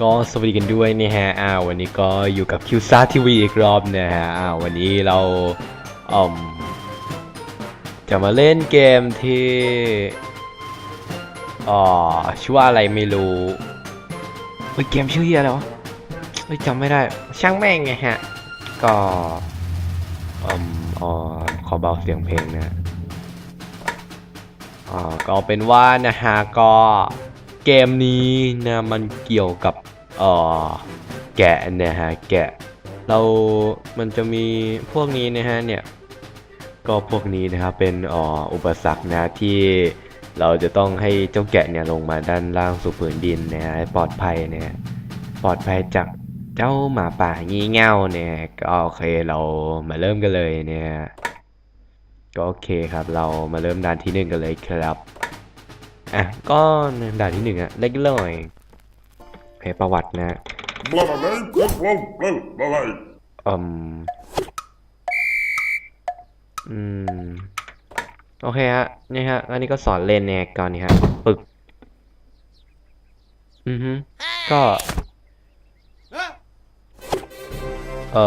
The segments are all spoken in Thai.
ก็สวัสดีกันด้วยนะฮะอ่าวันนี้ก็อยู่กับคิวซ่าทีวีอีกรอบนะฮะอ่าวันนี้เราอืมจะมาเล่นเกมที่อ่อชื่อว่าอะไรไม่รู้เฮ้ยเกมชื่ออะไรวะเฮ้ยจำไม่ได้ ช่างแม่งไงฮะ ก็อืมอ๋อขอเบาเสียงเพลงนะอ่าก็เป็นว่านะฮะก็ เกมนี้นะมันเกี่ยวกับเอ่อแกะนะฮะแกะ เรามันจะมีพวกนี้นะฮะเนี่ยก็พวกนี้นะครับเป็นอ่ออุปสรรคนะที่เราจะต้องให้เจ้าแกะเนี่ยลงมาด้านล่างสู่ผืนดินนะฮะปลอดภัยนะฮะปลอดภัยจากเจ้าหมาป่างี่เง่าเนี่ยก็โอเคเรามาเริ่มกันเลยเนี่ยก็โอเคครับเรามาเริ่มด่านที่หนึ่งกันเลยครับ อะก็ด่านที่หนึ่งอะเล็กเลยเพประวัตินะอืมอืมโอเคฮะนี่ฮะอันนี้ก็สอนเล่นแนก่อนนี่ฮะปึก อือฮึก็เอ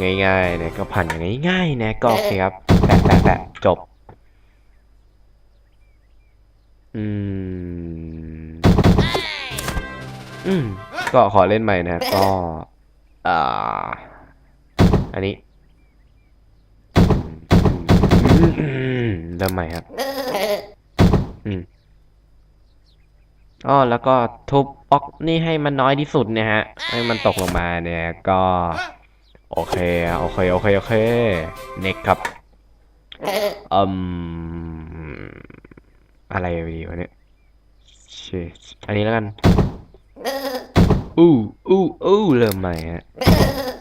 อง่ายๆนะก็ผ่านอย่างง่ายๆนะก็โอเคครับแปะแปะแปะจบ อืม อืม ก็ขอเล่นใหม่นะ ก็ อ่า อันนี้อืมเริ่มใหม่ครับ อืมอ๋อแล้วก็ทุบบล็อกนี่ให้มันน้อยที่สุดนะฮะ ให้มันตกลงมาเนี่ยก็ โอเค โอเค โอเค โอเค เน็กครับ อืม อะไรดีวะเนี่ยเชดอันนี้แล้วกัน อู้อู้อู้เริ่มใหม่ฮะ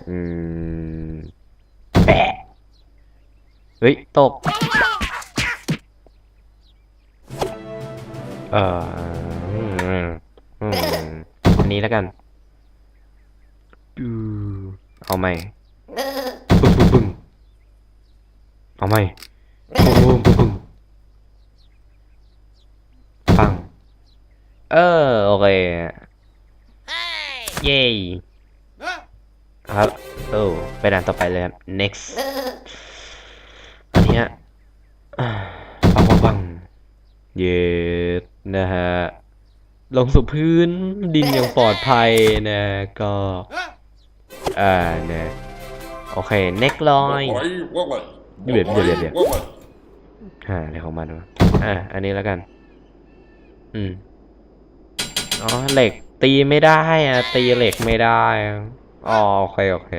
อืมแปะเฮ้ย ตก เอ่ออืมอืมอันนี้แล้วกันดูเอาใหม่ปึ้งปึ้งปึ้งเอาใหม่ปึ้งปึ้งปึ้งปึ้งปัง เออ โอเค เย้ครับโอ้ไปด่านต่อไปเลยครับ next อันนี้ยอ่าปังปังปังเย็ดนะฮะ ลงสู่พื้นดินอย่างปลอดภัยนะก็อ่าเนี่ยโอเค next ลอย Blah blah blah. Blah, blah, blah, blah. blah. อ่าอะไรของมันวะอ่าอันนี้แล้วกัน อืม อ๋อเหล็กตีไม่ได้อะตีเหล็กไม่ได้อ๋อโอเคโอเค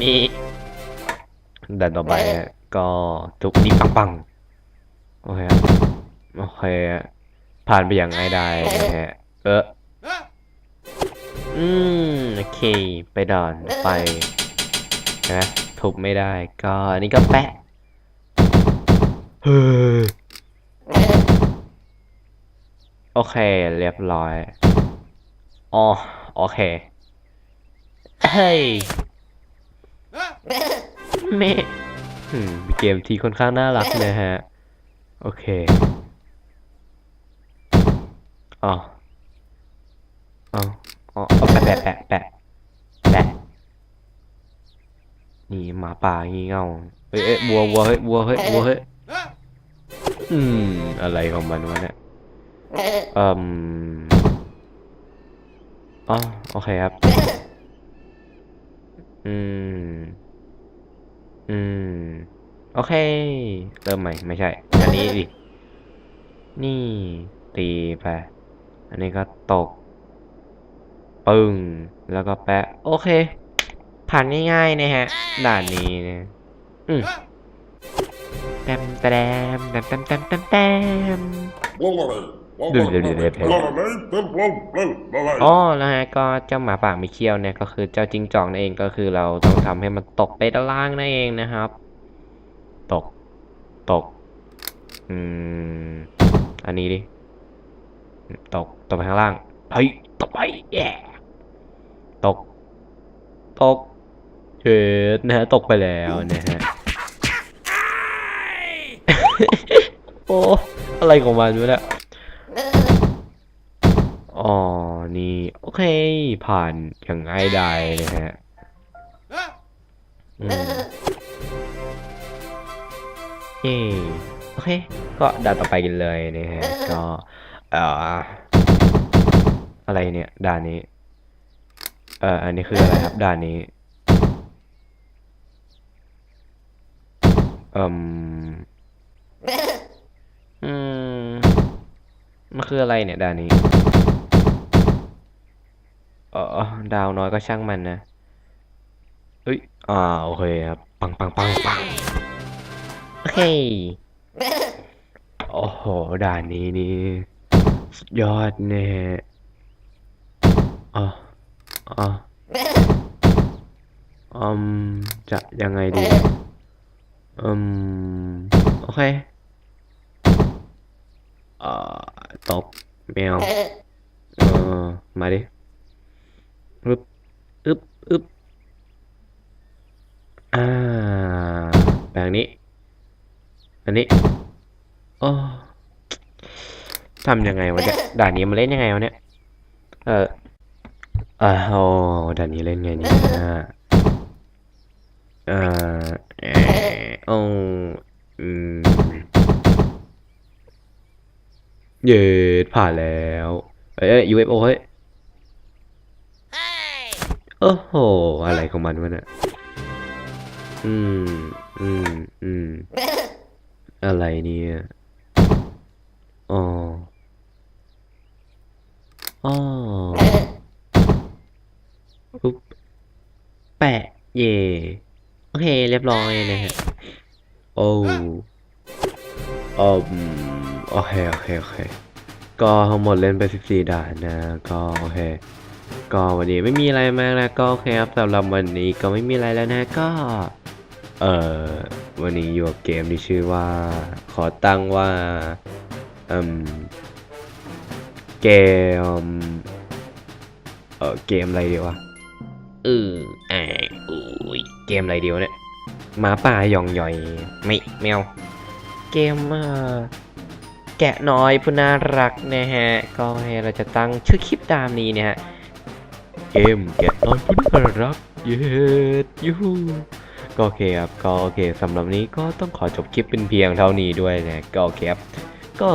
มีด่านต่อไปก็ทุกนี้ปังปังโอเคโอเคผ่านไปอย่างง่ายดายนะฮะเอออืมโอเค ไปด่านไปนะทุบไม่ได้ก็อันนี้ก็แปะเฮ้ย โอ เค เรียบร้อยอ๋อโอเค เฮ้ยเมอืมเกมที่ค่อนข้างน่ารักนะฮะ โอเคอ๋ออ๋ออ๋อเอาแปะแปะแปะแปะแปะนี่หมาป่างี่เง่าเอ้ยเอ้ยวัววัวเฮ้ยวัวเฮ้ยวัวเฮ้ยอืม อะไรของมันวะเนี่ย เอ่มอ๋อโอเคครับ อืม อืม โอเค เริ่มใหม่ ไม่ใช่ อันนี้ดิ นี่ตีไป อันนี้ก็ตก ปึ้ง แล้วก็แปะ โอเค ผ่านง่ายๆนะฮะ ด่านนี้นะอืมแตมแตมแตมแตมแตมแตมแตม Blah blah blah. Blah Blah, blah blah, blah. blah, blah. Blah blah blah. Blah blah blah. อ๋อแล้วฮะก็เจ้าหมาป่ามีเขี้ยวเนี่ยก็คือเจ้าจิงจอกนั่นเองก็คือเราต้องทำให้มันตกไปด้านล่างนั่นเองนะครับ ตก ตก อืม อันนี้ดิ ตก ตกไปข้างล่าง เฮ้ย ตกไปแย่ตก ตกเชิดนะฮะ ตกไปแล้วนะฮะ โอ้ อะไรของมันวะเนี่ย อ๋อ นี่ โอเค ผ่านอย่างง่ายดายนะฮะเย้โอเค ก็ด่านต่อไปกันเลยนะฮะ ก็ เอ่อ อะไรเนี่ย ด่านนี้ เอ่อ อันนี้คืออะไรครับ ด่านนี้ เอ่มอืมมันคืออะไรเนี่ยด่านนี้ ดาวน้อยก็ช่างมันนะเอ้ยอ่าโอเคครับ ปังปังปังปังโอเคโอ้โห ด่านนี้นี่สุดยอดแน่อ๋ออ๋ออืม จะยังไงดีอืม โอเคเอ่อตกแมวเออมาดิ อึบอึบอึบอ่าแบบนี้ อันนี้โอ้ทำยังไงวะเนี่ย ด่านนี้มันเล่นยังไงวะเนี่ย เอออ่าโอ้ด่านนี้เล่นไงเนี่ยเออเออโอ้เย็ดผ่านแล้ว เอ้ย UFO เฮ้ย โอ้โห อะไรของมันวะเนี่ย อืม อืม อืม อะไรเนี่ย อ๋อ อ๋อปุ๊บ แปะ เย่โอเค เรียบร้อยนะฮะ โอ้อืมโอเค โอเค โอเค ก็ทั้งหมดเล่นไป 14 ด่านนะ ก็ โอเค ก็วันนี้ไม่มีอะไรมากนะก็โอเคครับสำหรับวันนี้ก็ไม่มีอะไรแล้วนะก็ เอ่อวันนี้อยู่กับเกมที่ชื่อว่า ขอตั้งว่าอืมเกม เออเกมอะไรดีวะเอออ่าอุ้ยเกมอะไรเดียวเนี่ยหมาป่าหยองหย่อยไม่แมวเกมเอ่อแกะน้อยผู้น่ารักนะฮะ ก็ให้เราจะตั้งชื่อคลิปตามนี้นะฮะ เกมแกะตอยผู้น่ารักเย็ดยูก็โอเคครับก็โอเคสำหรับนี้ก็ต้องขอจบคลิปเป็นเพียงเท่านี้ด้วยนะก็โอเคครับก็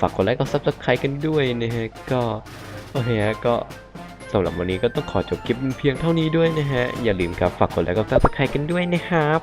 ฝากกดไลค์กดซับสไครต์กันด้วยนะฮะก็โอเคฮะก็สำหรับวันนี้ก็ต้องขอจบคลิปเป็นเพียงเท่านี้ด้วยนะฮะอย่าลืมครับฝากกดไลค์กดซับสไครต์กันด้วยนะครับ